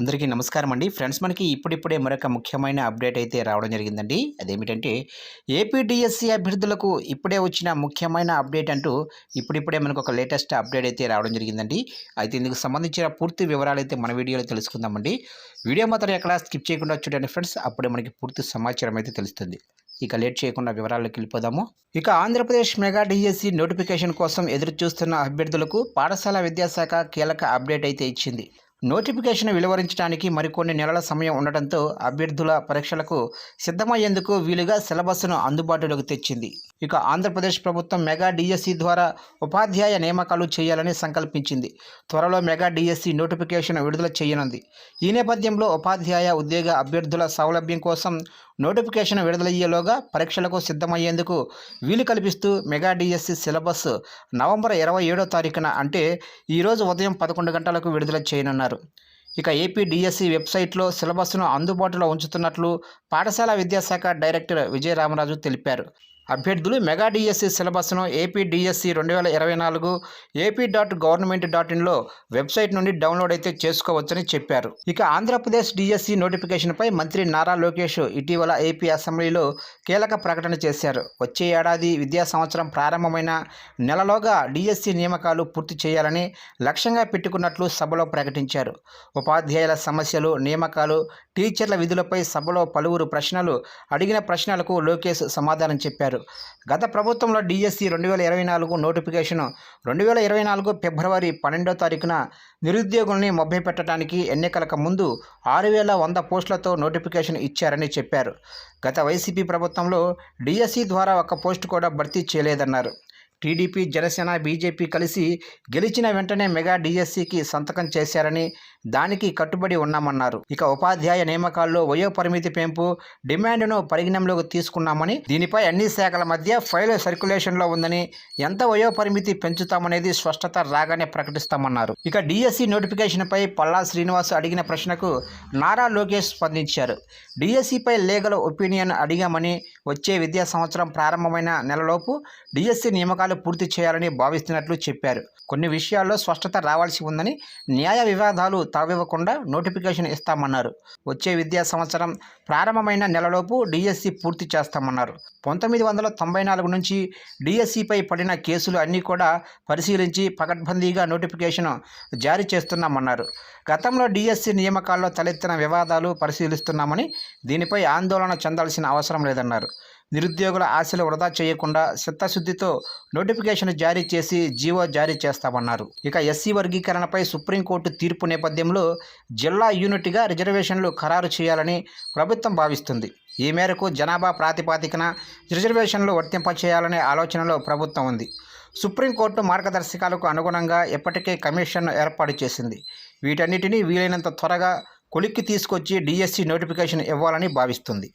అందరికీ నమస్కారం అండి. ఫ్రెండ్స్ మనకి ఇప్పుడిప్పుడే మరొక ముఖ్యమైన అప్డేట్ అయితే రావడం జరిగిందండి. అదేమిటంటే ఏపీడిఎస్సి అభ్యర్థులకు ఇప్పుడే వచ్చిన ముఖ్యమైన అప్డేట్ అంటూ ఇప్పుడిప్పుడే మనకు ఒక లేటెస్ట్ అప్డేట్ అయితే రావడం జరిగిందండి. అయితే ఇందుకు సంబంధించిన పూర్తి వివరాలు అయితే మన వీడియోలో తెలుసుకుందామండి. వీడియో మాత్రం ఎక్కడ స్కిప్ చేయకుండా చూడండి ఫ్రెండ్స్. అప్పుడే మనకి పూర్తి సమాచారం అయితే తెలుస్తుంది. ఇక లేట్ చేయకుండా వివరాల్లోకి వెళ్ళిపోదాము. ఇక ఆంధ్రప్రదేశ్ మెగా డిఎస్సి నోటిఫికేషన్ కోసం ఎదురు చూస్తున్న అభ్యర్థులకు పాఠశాల విద్యాశాఖ కీలక అప్డేట్ అయితే ఇచ్చింది. నోటిఫికేషన్ వెలువరించడానికి మరికొన్ని నెలల సమయం ఉండటంతో అభ్యర్థుల పరీక్షలకు సిద్ధమయ్యేందుకు వీలుగా సిలబస్ను అందుబాటులోకి తెచ్చింది. ఇక ఆంధ్రప్రదేశ్ ప్రభుత్వం మెగా డిఎస్సి ద్వారా ఉపాధ్యాయ నియామకాలు చేయాలని సంకల్పించింది. త్వరలో మెగా డిఎస్సి నోటిఫికేషన్ విడుదల చేయనుంది. ఈ నేపథ్యంలో ఉపాధ్యాయ ఉద్యోగ అభ్యర్థుల సౌలభ్యం కోసం నోటిఫికేషన్ విడుదలయ్యేలోగా పరీక్షలకు సిద్ధమయ్యేందుకు వీలు కల్పిస్తూ మెగా డిఎస్సి సిలబస్ నవంబర్ ఇరవై ఏడో తారీఖున అంటే ఈరోజు ఉదయం పదకొండు గంటలకు విడుదల చేయనున్నారు. ఇక ఏపీ డిఎస్సి వెబ్సైట్లో సిలబస్ను అందుబాటులో ఉంచుతున్నట్లు పాఠశాల విద్యాశాఖ డైరెక్టర్ విజయ రామరాజు తెలిపారు. అభ్యర్థులు మెగా డిఎస్సి సిలబస్ను ఏపీ డిఎస్సి రెండు వేల ఇరవై నాలుగు ఏపీ డాట్ గవర్నమెంట్ డాట్ ఇన్లో వెబ్సైట్ నుండి డౌన్లోడ్ అయితే చేసుకోవచ్చని చెప్పారు. ఇక ఆంధ్రప్రదేశ్ డిఎస్సి నోటిఫికేషన్పై మంత్రి నారా లోకేష్ ఇటీవల ఏపీ అసెంబ్లీలో కీలక ప్రకటన చేశారు. వచ్చే ఏడాది విద్యా సంవత్సరం ప్రారంభమైన నెలలోగా డిఎస్సి నియామకాలు పూర్తి చేయాలని లక్ష్యంగా పెట్టుకున్నట్లు సభలో ప్రకటించారు. ఉపాధ్యాయుల సమస్యలు నియామకాలు టీచర్ల విధులపై సభలో పలువురు ప్రశ్నలు అడిగిన ప్రశ్నలకు లోకేష్ సమాధానం చెప్పారు. గత ప్రభుత్వంలో డిఎస్సి రెండు వేల ఇరవై నాలుగు నోటిఫికేషన్ రెండు వేల ఇరవై నాలుగు ఫిబ్రవరి పన్నెండో తారీఖున నిరుద్యోగుల్ని మొబ్బెపెట్టడానికి ఎన్నికలకు ముందు ఆరు వేల వంద పోస్టులతో నోటిఫికేషన్ ఇచ్చారని చెప్పారు. గత వైసీపీ ప్రభుత్వంలో డిఎస్సి ద్వారా ఒక పోస్టు కూడా భర్తీ చేయలేదన్నారు. టీడీపీ జనసేన బీజేపీ కలిసి గెలిచిన వెంటనే మెగా డీఎస్సీకి సంతకం చేశారని దానికి కట్టుబడి ఉన్నామన్నారు. ఇక ఉపాధ్యాయ నియామకాల్లో వయో పరిమితి పెంపు డిమాండ్ను పరిగణంలోకి తీసుకున్నామని దీనిపై అన్ని శాఖల మధ్య ఫైల్ సర్క్యులేషన్లో ఉందని ఎంత వయో పరిమితి పెంచుతామనేది స్పష్టత రాగానే ప్రకటిస్తామన్నారు. ఇక డీఎస్సీ నోటిఫికేషన్పై పల్లా శ్రీనివాస్ అడిగిన ప్రశ్నకు నారా లోకేష్ స్పందించారు. డీఎస్సీపై లీగల్ ఒపీనియన్ అడిగామని వచ్చే విద్యా సంవత్సరం ప్రారంభమైన నెలలోపు డీఎస్సీ నియామకాలు పూర్తి చేయాలని భావిస్తున్నట్లు చెప్పారు. కొన్ని విషయాల్లో స్పష్టత రావాల్సి ఉందని న్యాయ వివాదాలు తావివ్వకుండా నోటిఫికేషన్ ఇస్తామన్నారు. వచ్చే విద్యా సంవత్సరం ప్రారంభమైన నెలలోపు డిఎస్సి పూర్తి చేస్తామన్నారు. పంతొమ్మిది వందల తొంభై నాలుగు నుంచి డిఎస్సిపై పడిన కేసులు అన్నీ కూడా పరిశీలించి పకడ్బందీగా నోటిఫికేషన్ జారీ చేస్తున్నామన్నారు. గతంలో డిఎస్సి నియామకాల్లో తలెత్తిన వివాదాలు పరిశీలిస్తున్నామని దీనిపై ఆందోళన చెందాల్సిన అవసరం లేదన్నారు. నిరుద్యోగుల ఆశలు వృధా చేయకుండా చిత్తశుద్ధితో నోటిఫికేషన్ జారీ చేసి జీవో జారీ చేస్తామన్నారు. ఇక ఎస్సీ వర్గీకరణపై సుప్రీంకోర్టు తీర్పు నేపథ్యంలో జిల్లా యూనిట్గా రిజర్వేషన్లు ఖరారు చేయాలని ప్రభుత్వం భావిస్తుంది. ఈ మేరకు జనాభా ప్రాతిపాదికన రిజర్వేషన్లు వర్తింపచేయాలనే ఆలోచనలో ప్రభుత్వం ఉంది. సుప్రీంకోర్టు మార్గదర్శకాలకు అనుగుణంగా ఇప్పటికే కమిషన్ ఏర్పాటు చేసింది. వీటన్నిటినీ వీలైనంత త్వరగా కొలిక్కి తీసుకొచ్చి డిఎస్సి నోటిఫికేషన్ ఇవ్వాలని భావిస్తుంది.